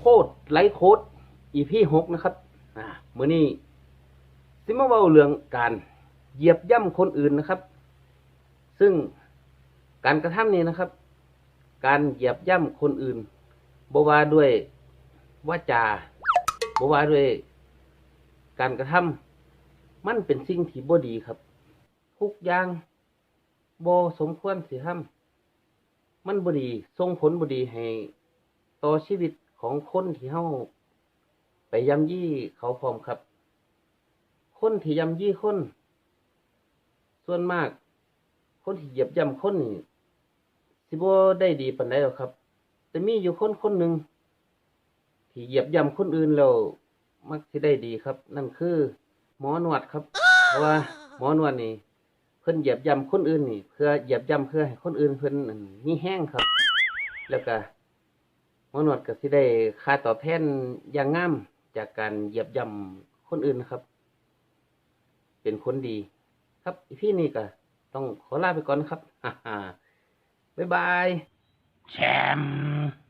โคตรไลโค้ดอีพีหกนะครับอ่ามื้อนี้สิมาเว้าเรื่องการเหยียบย่ำคนอื่นนะครับ ซึ่งการกระทำนี้นะครับ การเหยียบย่ำคนอื่นบว่าด้วยวาจาบว่าด้วยการกระทำมันเป็นสิ่งที่บ่ดีครับ ทุกอย่างบ่สมควรสิทำมันบ่ดีส่งผลบ่ดีให้ต่อชีวิต ของคนที่เฮาไปยำยี่เขาพร้อมครับ คนที่ยำยี่คน ส่วนมาก คนที่เหยียบย่ำคนนี่สิบ่ได้ดีปานใดหรอกครับ แต่มีอยู่คนคนหนึ่งที่เหยียบย่ำคนอื่นแล้วมักสิได้ดีครับ นั่นคือ หมอนวดครับ เพราะว่า หมอนวดนี่เพิ่นเหยียบย่ำคนอื่นนี่ เพื่อเหยียบย่ำเพื่อให้คนอื่นเพิ่นอั่นมีแห้งครับ แล้วก็ หมอนวดก็สิได้ค่าตอบแทนอย่างงามจากการเหยียบย่ำคนอื่นนะครับ เป็นคนดี ครับพี่นี่ก็ต้องขอลาไปก่อนครับ บ๊ายบายแชมป์